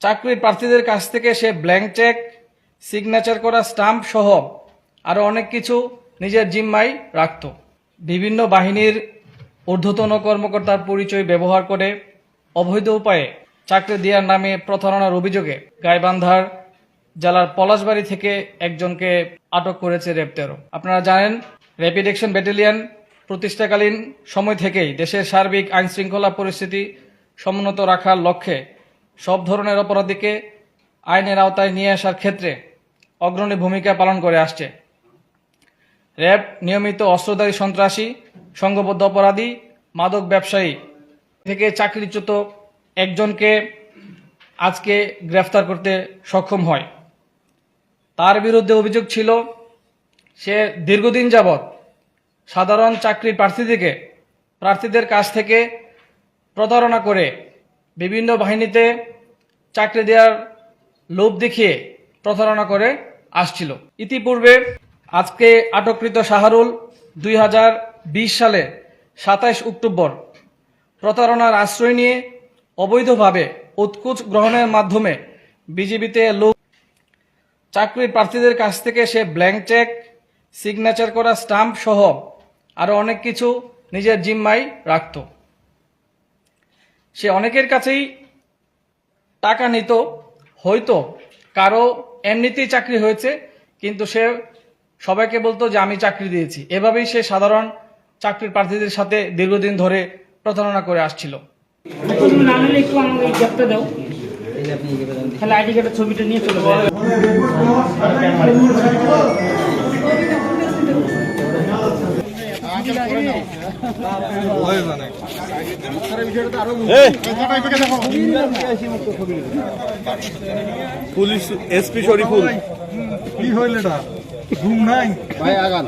চাকরির প্রার্থীদের কাছ থেকে সে ব্ল্যাঙ্ক চেক সিগনেচার করা স্টাম্প সহ আরও অনেক কিছু নিজের জিম্মায় রাখত। বিভিন্ন বাহিনীর ঊর্ধ্বতন কর্মকর্তার পরিচয় ব্যবহার করে অবৈধ উপায়ে চাকরি দেওয়ার নামে প্রতারণার অভিযোগে গাইবান্ধার জেলার পলাশবাড়ি থেকে একজনকে আটক করেছে র্যাব আপনারা জানেন র্যাপিড অ্যাকশন ব্যাটালিয়ন প্রতিষ্ঠাকালীন সময় থেকেই দেশের সার্বিক আইন শৃঙ্খলা পরিস্থিতি সমুন্নত রাখার লক্ষ্যে সব ধরনের অপরাধীকে আইনের আওতায় নিয়ে আসার ক্ষেত্রে অগ্রণী ভূমিকা পালন করে আসছে। র্যাব, নিয়মিত অস্ত্রধারী সন্ত্রাসী, সংঘবদ্ধ অপরাধী, মাদক ব্যবসায়ী থেকে চাকরিচ্যুত একজনকে আজকে গ্রেফতার করতে সক্ষম হয়। তার বিরুদ্ধে অভিযোগ ছিল, সে দীর্ঘদিন যাবৎ সাধারণ চাকরির প্রার্থীদেরকে, প্রার্থীদের কাছ থেকে প্রতারণা করে বিভিন্ন বাহিনীতে চাকরি দেওয়ার লোভ দেখিয়ে প্রতারণা করে আসছিল। ইতিপূর্বে আজকে আটককৃত শাহরুল দুই হাজার বিশ সালে সাতাইশ অক্টোবর প্রতারণার আশ্রয় নিয়ে অবৈধভাবে উৎকুচ গ্রহণের মাধ্যমে বিজেপিতে লোক চাকরির প্রার্থীদের কাছ থেকে সে ব্ল্যাঙ্ক চেক, সিগনেচার করা স্টাম্প সহ আরও অনেক কিছু নিজের জিম্মায় রাখত। সে অনেকের কাছেই টাকা নিত, হয়তো কারও এমনিতেই চাকরি হয়েছে, কিন্তু সে সবাইকে বলতো যে, আমি চাকরি দিয়েছি। এভাবেই সে সাধারণ চাকরির প্রার্থীদের সাথে দীর্ঘদিন ধরে প্রতারণা করে আসছিল। ছবিটা নিয়ে চলে পুলিশ এসপি শরীফুল। কি হইল এটা? ঘুম নাই? ভাই আগান।